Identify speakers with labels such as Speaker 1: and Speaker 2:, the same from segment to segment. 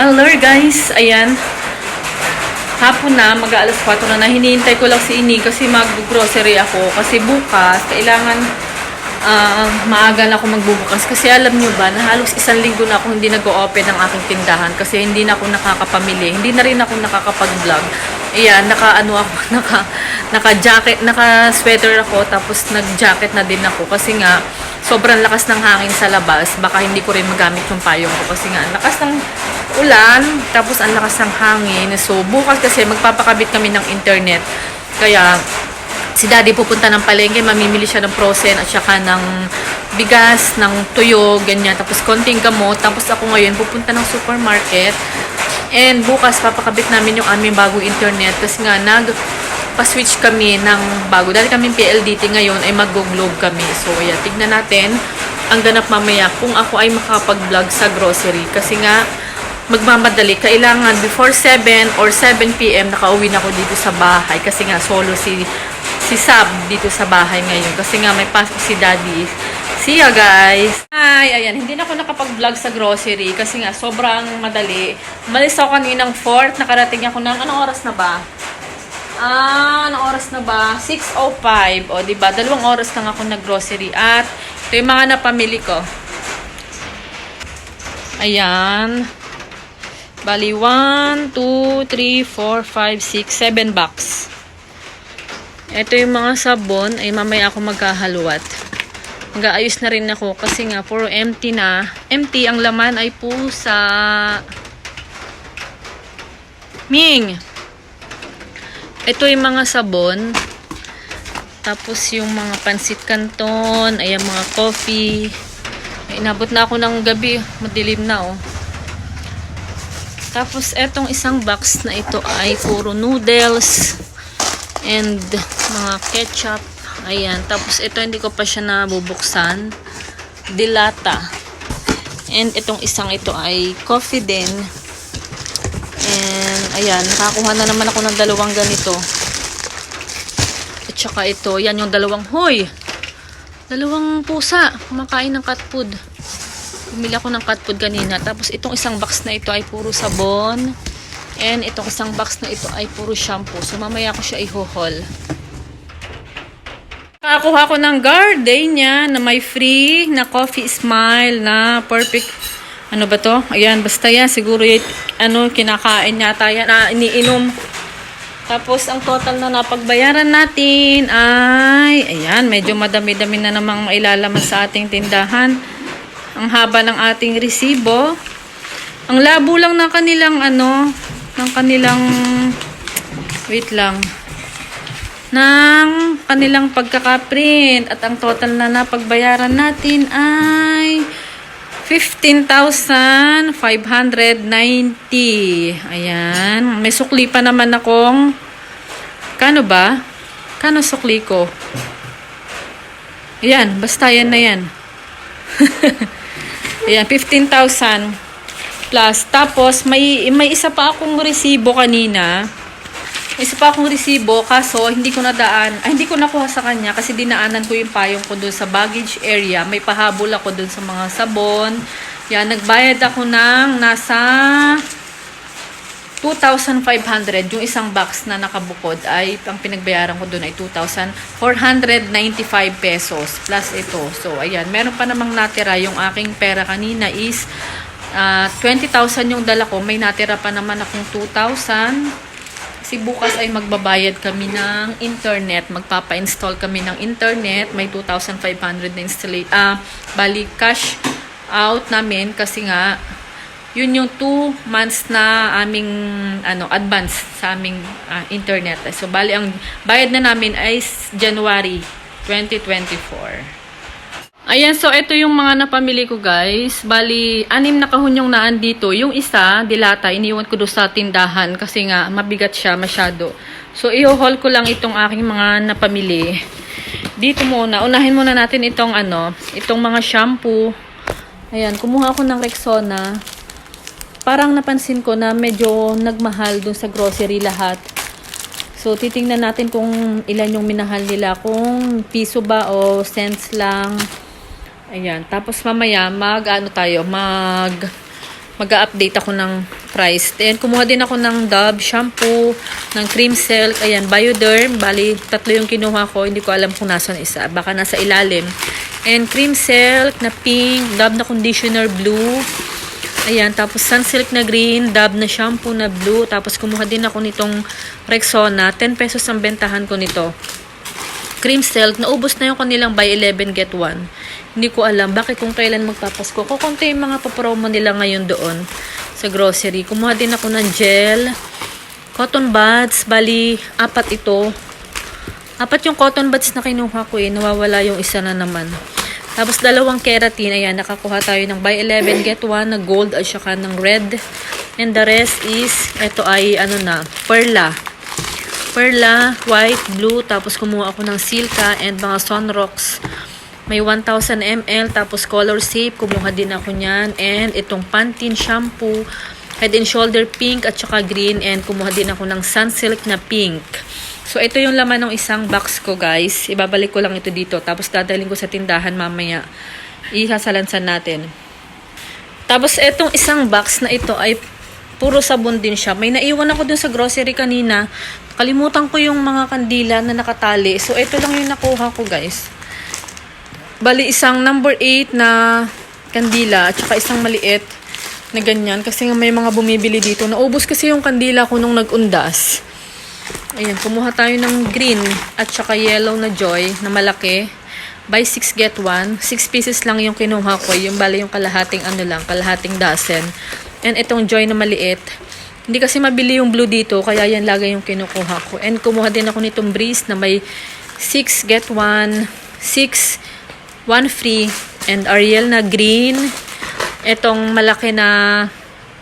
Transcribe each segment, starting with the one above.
Speaker 1: Hello guys, ayan. Hapon na, mag alas 4 na na. Hinihintay ko lang si Ini kasi mag-grocery ako. Kasi bukas, kailangan ah, maaga na ako magbubukas. Kasi alam nyo ba, na halos isang linggo na ako hindi nag-open ng aking tindahan. Kasi hindi na ako nakakapamili. Hindi na rin ako nakakapag-vlog. Ayan, naka ano ako, naka, naka jacket, naka sweater ako. Tapos nag-jacket na din ako. Kasi nga, sobrang lakas ng hangin sa labas. Baka hindi ko rin magamit yung payong ko. Kasi nga, ang lakas ng ulan, tapos ang lakas ng hangin. So, bukas kasi magpapakabit kami ng internet. Kaya, si daddy pupunta ng palengke, mamimili siya ng frozen at saka ng bigas, ng tuyo, ganyan. Tapos konting gamot. Tapos ako ngayon pupunta ng supermarket. And bukas papakabit namin yung aming bagong internet. Kasi nga, nag pa-switch kami ng bago. Dahil kami PLDT ngayon ay mag-globe kami. So, ayan, tignan natin ang ganap mamaya kung ako ay makapag-vlog sa grocery. Kasi nga, magmamadali. Kailangan before 7 or 7 p.m. nakauwi na ako dito sa bahay. Kasi nga, solo si si Sab dito sa bahay ngayon. Kasi nga, may pasok si Daddy. See ya, guys! Hi! Ayan, hindi na ako nakapag-vlog sa grocery kasi nga, sobrang madali. Malis ako kaninang 4 Nakarating ako ng, anong oras na ba? Ah, anong oras na ba? 6.05. O, di ba? Dalawang oras lang ako nag-grocery. At, ito yung mga napamili ko. Ayan. Bali, 1, 2, 3, 4, 5, 6, 7 box. Ito yung mga sabon. Ay, mamaya ako magkahaluat. Mag-aayos na rin ako kasi nga, puro empty na. Empty, ang laman ay pusa. Ming! Ito yung mga sabon. Tapos yung mga pansit canton. Ayan, mga coffee. Ay, inabot na ako ng gabi. Madilim na, oh. Tapos, etong isang box na ito ay puro noodles and mga ketchup. Ayan. Tapos, ito hindi ko pa siya nabubuksan. Dilata. And itong isang ito ay coffee din. And, ayan. Nakakuha na naman ako ng dalawang ganito. At saka ito. Yan yung dalawang, hoy! Dalawang pusa. Kumakain ng cat food. Bumili ako ng cat food kanina. Tapos itong isang box na ito ay puro sabon. And itong isang box na ito ay puro shampoo. So mamaya ko siya i-haul. Nakakuha ko ng gardenia na may free na coffee smile na perfect. Ano ba to? Ayan, basta yan. Siguro yung, ano, kinakain yata yan. Ah, iniinom. Tapos, ang total na napagbayaran natin ay, ayan, medyo madami-dami na namang mailalaman sa ating tindahan. Ang haba ng ating resibo. Ang labo lang ng kanilang ano, ng kanilang wait lang. ng kanilang pagkakaprint at ang total na napagbayaran natin ay 15,590. Ayan. May sukli pa naman akong kano ba? Kano sukli ko? Ayan, basta yan na yan. Ayan, 15,000 plus. Tapos, may, may isa pa akong resibo kanina. Isa pa akong resibo, kaso hindi ko nadaan, ay hindi ko nakuha sa kanya kasi dinaanan ko yung payong ko doon sa baggage area. May pahabol ako doon sa mga sabon. Yan, nagbayad ako ng nasa 2,500. Yung isang box na nakabukod ay, ang pinagbayaran ko doon ay 2,495 pesos plus ito. So, ayan. Meron pa namang natira yung aking pera kanina is ah, 20,000 yung dala ko. May natira pa naman akong 2,000. Kasi bukas ay magbabayad kami ng internet. Magpapa-install kami ng internet. May 2,500 na install. Ah, bali cash out namin kasi nga yun yung 2 months na aming ano advance sa aming ah, internet. So bali ang bayad na namin ay January 2024. Ayan, so ito yung mga napamili ko guys. Bali, anim na kahon yung naan dito. Yung isa, dilata, iniwan ko doon sa tindahan kasi nga mabigat siya masyado. So, i-haul ko lang itong aking mga napamili. Dito muna, unahin muna natin itong ano, itong mga shampoo. Ayan, kumuha ako ng Rexona. Parang napansin ko na medyo nagmahal dun sa grocery lahat. So, titingnan natin kung ilan yung minahal nila. Kung piso ba o cents lang. Ayan. Tapos mamaya, mag, ano tayo, mag, mag-update ako ng price. Then, kumuha din ako ng Dove shampoo, ng cream silk, ayan, Bioderm. Bali, tatlo yung kinuha ko. Hindi ko alam kung nasan isa. Baka nasa ilalim. And cream silk na pink, Dove na conditioner blue. Ayan, tapos Sunsilk na green, Dove na shampoo na blue. Tapos kumuha din ako nitong Rexona. 10 pesos ang bentahan ko nito. Cream silk, naubos na yung kanilang buy 11 get 1. Hindi ko alam bakit kung kailan magpapasko. Kukunti yung mga papromo nila ngayon doon sa grocery. Kumuha din ako ng gel. Cotton buds, bali, apat ito. Apat yung cotton buds na kinuha ko eh. Nawawala yung isa na naman. Tapos dalawang keratin. Ayan, nakakuha tayo ng buy 11 get 1 na gold at saka ng red. And the rest is, ito ay ano na, perla. Perla, white, blue. Tapos kumuha ako ng silka and mga sunrocks. May 1,000 ml. Tapos color safe. Kumuha din ako niyan. And itong Pantene shampoo. Head and shoulder pink at saka green. And kumuha din ako ng sunsilk na pink. So, ito yung laman ng isang box ko, guys. Ibabalik ko lang ito dito. Tapos, dadalhin ko sa tindahan mamaya. Ihasalansan natin. Tapos, itong isang box na ito ay puro sabon din siya. May naiwan ako dun sa grocery kanina. Kalimutan ko yung mga kandila na nakatali. So, ito lang yung nakuha ko, guys. Bali, isang number 8 na kandila at saka isang maliit na ganyan. Kasi nga may mga bumibili dito. Naubos kasi yung kandila ko nung nag-undas. Ayan, kumuha tayo ng green at saka yellow na joy na malaki. Buy 6 get 1. 6 pieces lang yung kinuha ko. Yung bali yung kalahating ano lang, kalahating dozen. And itong joy na maliit. Hindi kasi mabili yung blue dito, kaya yan lagi yung kinukuha ko. And kumuha din ako nitong breeze na may 6 get 1, 6, 1 free. And Ariel na green. Itong malaki na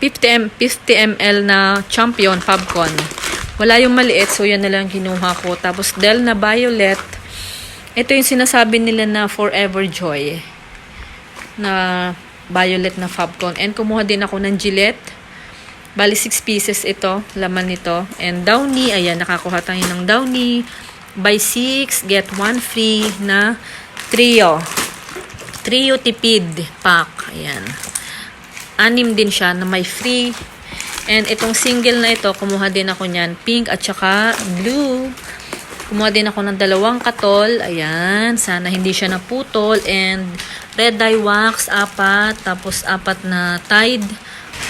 Speaker 1: 50, m 50 ml na champion Fabcon. Wala yung maliit, so yan na lang kinuha ko. Tapos Del na violet. Ito yung sinasabi nila na Forever Joy. Na violet na Fabcon. And kumuha din ako ng Gillette. Bali 6 pieces ito, laman nito. And Downy, ayan, nakakuha tayo ng Downy. Buy 6, get 1 free na trio. Trio tipid pack. Ayan. Anim din siya na may free. And itong single na ito, kumuha din ako niyan. Pink at saka blue. Kumuha din ako ng dalawang katol. Ayan. Sana hindi siya naputol. And red dye wax, apat. Tapos apat na Tide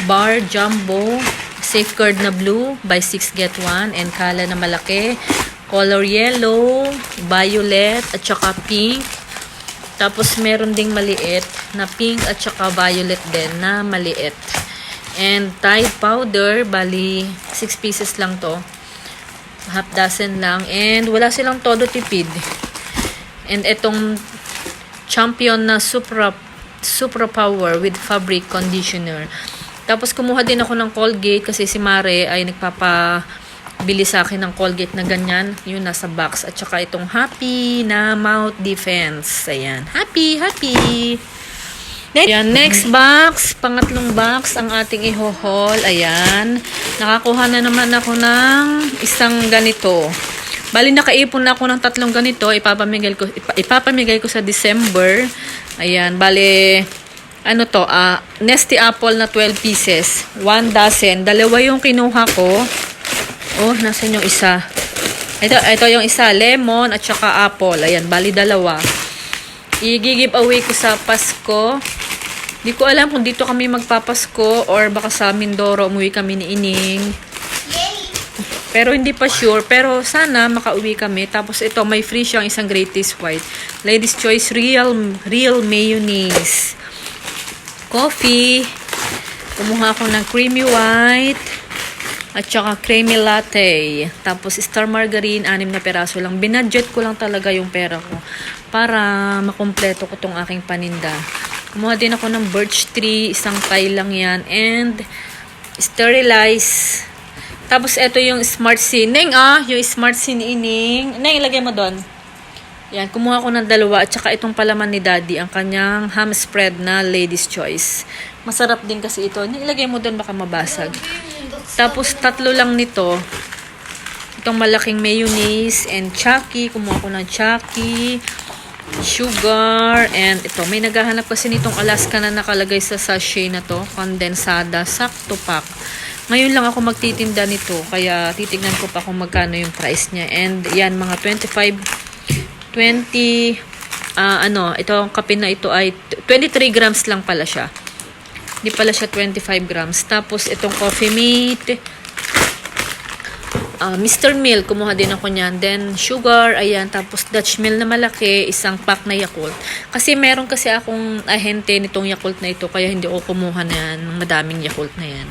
Speaker 1: bar jumbo. Safeguard na blue. By 6 get 1. And kala na malaki. Color yellow, violet, at saka pink. Tapos meron ding maliit na pink at saka violet din na maliit. And Tide powder, bali 6 pieces lang to. Half dozen lang. And wala silang todo tipid. And itong champion na Supra, Supra Power with fabric conditioner. Tapos kumuha din ako ng Colgate kasi si Mare ay nagpapabili sa akin ng Colgate na ganyan. Yun nasa box. At saka itong Happy na Mouth Defense. Ayan. Happy, happy. Ayan, next box, pangatlong box ang ating iho-haul. Ayan, nakakuha na naman ako ng isang ganito. Bali, nakaipon na ako ng tatlong ganito. Ipapamigay ko, ipa, ipapamigay ko sa December. Ayan, bali, ano to, ah, Nesty Apple na 12 pieces. One dozen. Dalawa yung kinuha ko. Oh, nasan yung isa? Ito, ito yung isa, lemon at saka apple. Ayan, bali dalawa. I-give away ko sa Pasko. Di ko alam kung dito kami magpapasko or baka sa Mindoro umuwi kami ni Ining. Pero hindi pa sure. Pero sana makauwi kami. Tapos ito, may free siyang isang Greatest White. Ladies Choice Real, Real Mayonnaise. Coffee. Kumuha ako ng creamy white. At saka creamy latte. Tapos star margarine, anim na peraso lang. Binadget ko lang talaga yung pera ko. Para makumpleto ko tong aking paninda. Kumuha din ako ng birch tree. Isang tie lang yan. And sterilize. Tapos ito yung smart. Neng ah, yung smart scene ining. Neng, ilagay mo doon. Yan, kumuha ko ng dalawa. At saka itong palaman ni daddy. Ang kanyang ham spread na ladies choice. Masarap din kasi ito. Neng, ilagay mo doon baka mabasag. Tapos tatlo lang nito. Itong malaking mayonnaise and chucky. Kumuha ko ng chucky. Sugar. And ito. May naghahanap kasi nitong Alaska na nakalagay sa sachet na to. Kondensada. Sakto pack. Ngayon lang ako magtitinda nito, kaya titignan ko pa kung magkano yung price niya. And yan, mga 25, 20, ah ano, ito ang kape na ito ay 23 grams lang pala siya. Hindi pala siya 25 grams. Tapos itong coffee mate, Ah, Mr. Mill, kumuha din ako niyan. Then, sugar, ayan. Tapos, Dutch Mill na malaki, isang pack na Yakult. Kasi meron kasi akong ahente nitong Yakult na ito, kaya hindi ako kumuha na yan, ng madaming Yakult na yan.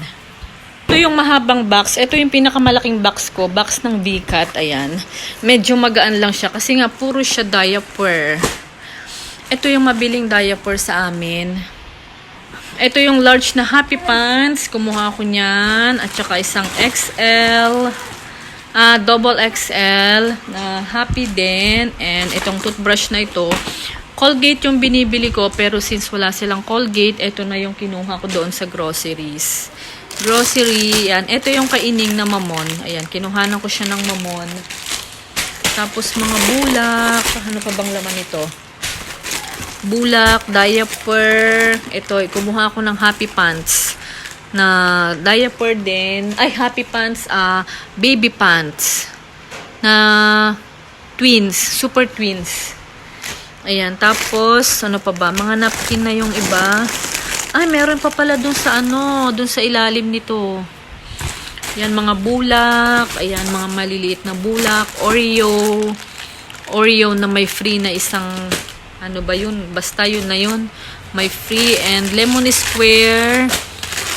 Speaker 1: Ito yung mahabang box. Ito yung pinakamalaking box ko. Box ng Bicat, ayan. Medyo magaan lang siya kasi nga puro siya diaper. Ito yung mabiling diaper sa amin. Ito yung large na Happy Pants. Kumuha ko niyan. At saka isang XL. Ah, double XL na Happy din. And itong toothbrush na ito. Colgate yung binibili ko. Pero since wala silang Colgate, ito na yung kinuha ko doon sa groceries. Grocery. Yan. Ito yung kaining na mamon. Ayan. Kinuhanan ko siya ng mamon. Tapos mga bulak. Ano pa bang laman ito? Bulak, diaper. Ito, kumuha ako ng Happy Pants na diaper din. Ay, Happy Pants, ah, baby pants na twins, super twins. Ayan, tapos, ano pa ba? Mga napkin na yung iba. Ay, meron pa pala dun sa ano, dun sa ilalim nito. Yan, mga bulak. Ayan, mga maliliit na bulak. Oreo. Oreo na may free na isang, ano ba yun? Basta yun na yun. May free and lemon square.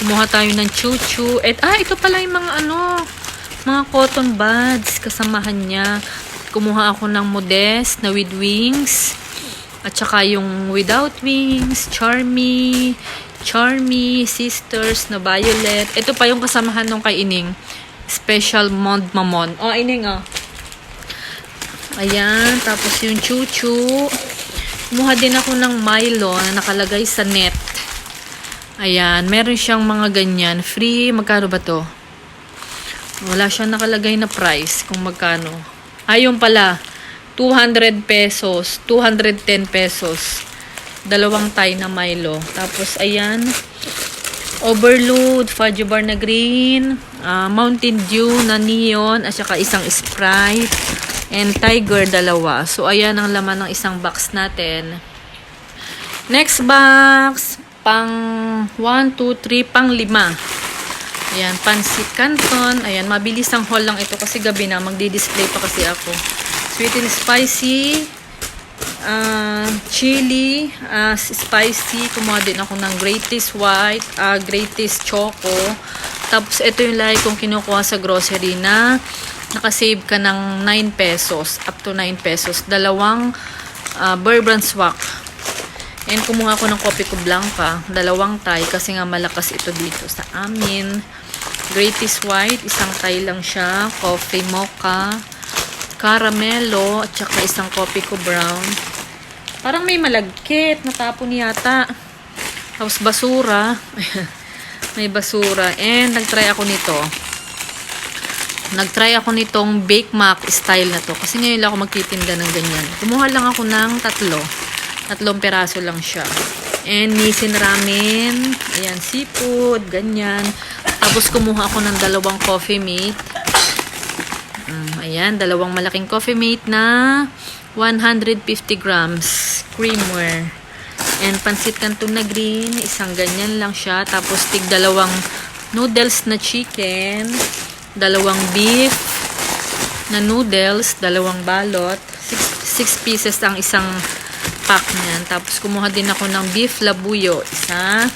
Speaker 1: Kumuha tayo ng chuchu. At, ah, ito pala yung mga ano, mga cotton buds. Kasamahan niya. Kumuha ako ng modest na with wings. At saka yung without wings, Charmy, Charmy, Sisters na violet. Ito pa yung kasamahan nung kay Ining. Special Mond Mamon. Oh, Ining, oh. Ayan, tapos yung chuchu. Kumuha din ako ng Milo na nakalagay sa net. Ayan, meron siyang mga ganyan. Free, magkano ba to? Wala siyang nakalagay na price kung magkano. Ayun pala, 200 pesos, 210 pesos. Dalawang tie na Milo. Tapos, ayan, Overload, fudge bar na green, ah, Mountain Dew na neon, at saka isang Sprite, and Tiger dalawa. So, ayan ang laman ng isang box natin. Next box, pang 1, 2, 3, pang 5. Ayan, pansit canton. Ayan, mabilis ang haul lang ito kasi gabi na. Magdi-display pa kasi ako. Sweet and spicy. ah chili. ah spicy. Kumuha din ako ng greatest white. ah greatest choco. Tapos, ito yung lagi kong kinukuha sa grocery na nakasave ka ng 9 pesos. Up to 9 pesos. Dalawang uh, bourbon swak. And kumuha ko ng kopi ko blanca, dalawang tay kasi nga malakas ito dito sa amin. Greatest white, isang tay lang siya, coffee mocha, caramelo, at saka isang kopi ko brown. Parang may malagkit, natapon yata. Tapos basura. may basura. And nagtry ako nito. Nagtry ako nitong Bake Mac style na to. Kasi ngayon lang ako magtitinda ng ganyan. Kumuha lang ako ng tatlo. Tatlong peraso lang siya. And nisin ramen. Ayan, seafood. Ganyan. Tapos kumuha ako ng dalawang coffee mate. Um, ayan, dalawang malaking coffee mate na 150 grams creamware. And pansit canton na green. Isang ganyan lang siya. Tapos tig dalawang noodles na chicken. Dalawang beef na noodles. Dalawang balot. Six, six pieces ang isang pack niyan. Tapos, kumuha din ako ng beef labuyo. Isa.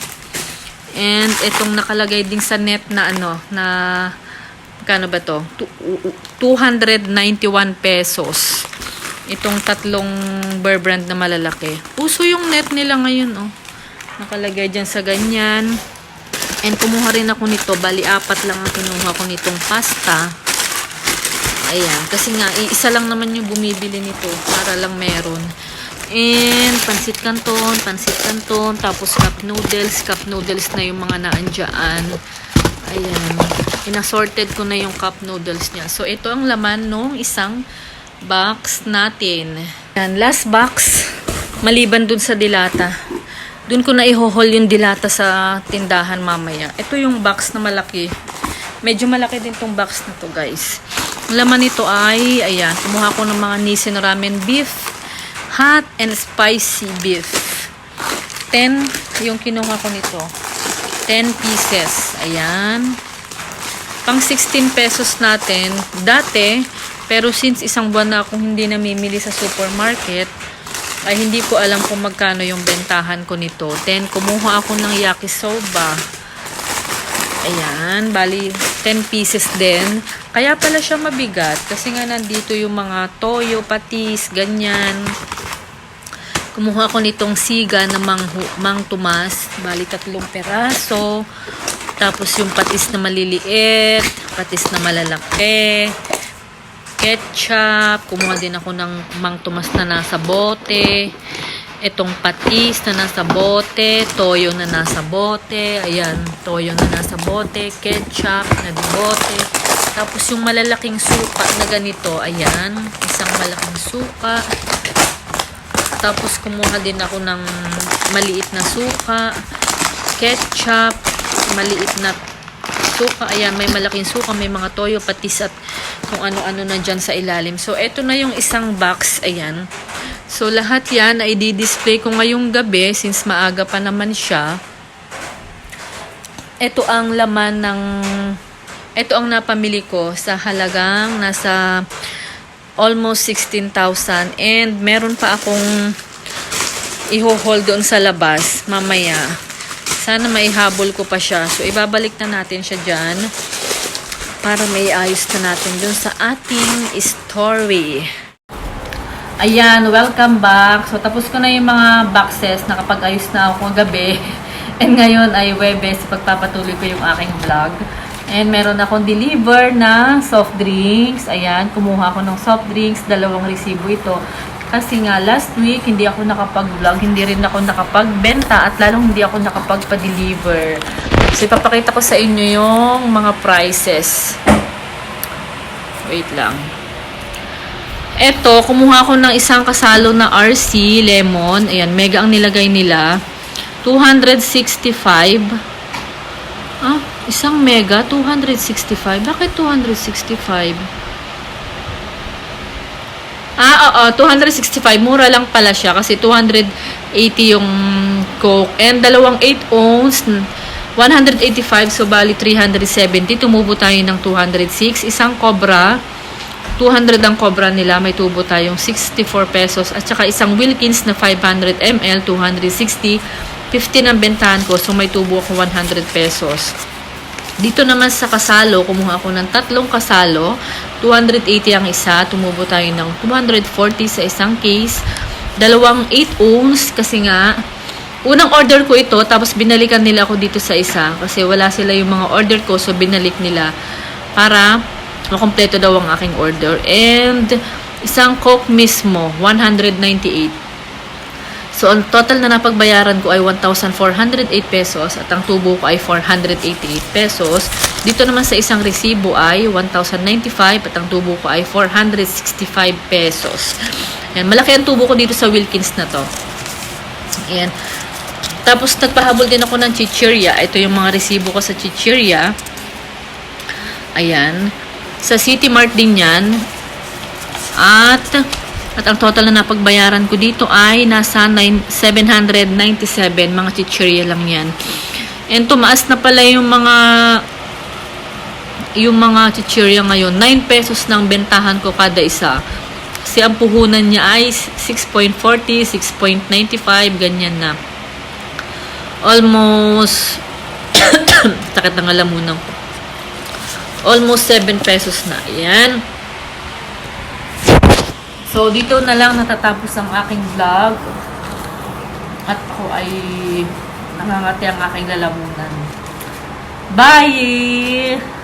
Speaker 1: And, itong nakalagay din sa net na ano, na, kano ba to? Tu- 291 pesos. Itong tatlong bear brand na malalaki. Uso yung net nila ngayon, oh. Nakalagay dyan sa ganyan. And, kumuha rin ako nito. Bali, apat lang ang kinuha ko nitong pasta. Ayan. Kasi nga, isa lang naman yung bumibili nito. Para lang meron. And pansit canton, pansit canton, tapos cup noodles, cup noodles na yung mga naandyan. Ayan. Inasorted ko na yung cup noodles niya. So, ito ang laman nung isang box natin. Ayan, last box. Maliban dun sa dilata. Dun ko na ihohol yung dilata sa tindahan mamaya. Ito yung box na malaki. Medyo malaki din tong box na to, guys. Laman nito ay, ayan, kumuha ko ng mga Nissin Ramen Beef, hot and spicy beef. 10 yung kinuha ko nito. 10 pieces. Ayan. Pang 16 pesos natin. Dati, pero since isang buwan na akong hindi namimili sa supermarket, ay hindi ko alam kung magkano yung bentahan ko nito. Then, kumuha ako ng yakisoba. Ayan, bali 10 pieces din. Kaya pala siya mabigat kasi nga nandito yung mga toyo, patis, ganyan. Kumuha ko nitong siga na mang, mang tumas, bali tatlong peraso. Tapos yung patis na maliliit, patis na malalaki, ketchup, kumuha din ako ng mang tumas na nasa bote, itong patis na nasa bote, toyo na nasa bote, ayan, toyo na nasa bote, ketchup na bote, tapos yung malalaking suka na ganito, ayan, isang malaking suka, tapos kumuha din ako ng maliit na suka, ketchup, maliit na suka. Ayan, may malaking suka, may mga toyo, patis at kung ano-ano na dyan sa ilalim. So, eto na yung isang box. Ayan. So, lahat yan ay di-display ko ngayong gabi since maaga pa naman siya. Ito ang laman ng... Ito ang napamili ko sa halagang nasa almost 16,000 and meron pa akong iho-hold doon sa labas mamaya. Sana maihabol ko pa siya. So, ibabalik na natin siya dyan para may ayos na natin dun sa ating story. Ayan, welcome back. So, tapos ko na yung mga boxes. Nakapag-ayos na ako gabi. And ngayon ay Webes, pagpapatuloy ko yung aking vlog. And meron akong deliver na soft drinks. Ayan, kumuha ako ng soft drinks. Dalawang resibo ito. Kasi nga, last week, hindi ako nakapag-vlog. Hindi rin ako nakapagbenta. At lalong hindi ako nakapagpa-deliver. So, ipapakita ko sa inyo yung mga prices. Wait lang. Eto, kumuha ako ng isang kasalo na RC lemon. Ayan, mega ang nilagay nila. 265. Ah, isang mega, 265. Bakit 265? Ah, oo, 265. Mura lang pala siya kasi 280 yung Coke. And dalawang 8 ounce, 185. So, bali 370. Tumubo tayo ng 206. Isang Cobra, 200 ang Cobra nila. May tubo tayong 64 pesos. At saka isang Wilkins na 500 ml, 260. 50 ang bentahan ko. So, may tubo ako 100 pesos. Dito naman sa kasalo, kumuha ako ng tatlong kasalo. 280 ang isa. Tumubo tayo ng 240 sa isang case. Dalawang 8 ounce kasi nga, unang order ko ito, tapos binalikan nila ako dito sa isa. Kasi wala sila yung mga order ko, so binalik nila para makompleto daw ang aking order. And isang Coke mismo, 198. So, ang total na napagbayaran ko ay 1,408 pesos at ang tubo ko ay 488 pesos. Dito naman sa isang resibo ay 1,095 at ang tubo ko ay 465 pesos. Yan, malaki ang tubo ko dito sa Wilkins na to. Ayan. Tapos, nagpahabol din ako ng chichirya. Ito yung mga resibo ko sa chichirya. Ayan. Sa City Mart din yan. At at ang total na napagbayaran ko dito ay nasa 9, 797. Mga chichirya lang yan. And tumaas na pala yung mga yung mga chichirya ngayon. 9 pesos ng bentahan ko kada isa. Kasi ang puhunan niya ay 6.40, 6.95, ganyan na. Almost sakit ng alamunan ko. Almost 7 pesos na. Ayan. So, dito na lang natatapos ang aking vlog. At ako ay nangangati ang aking lalamunan. Bye!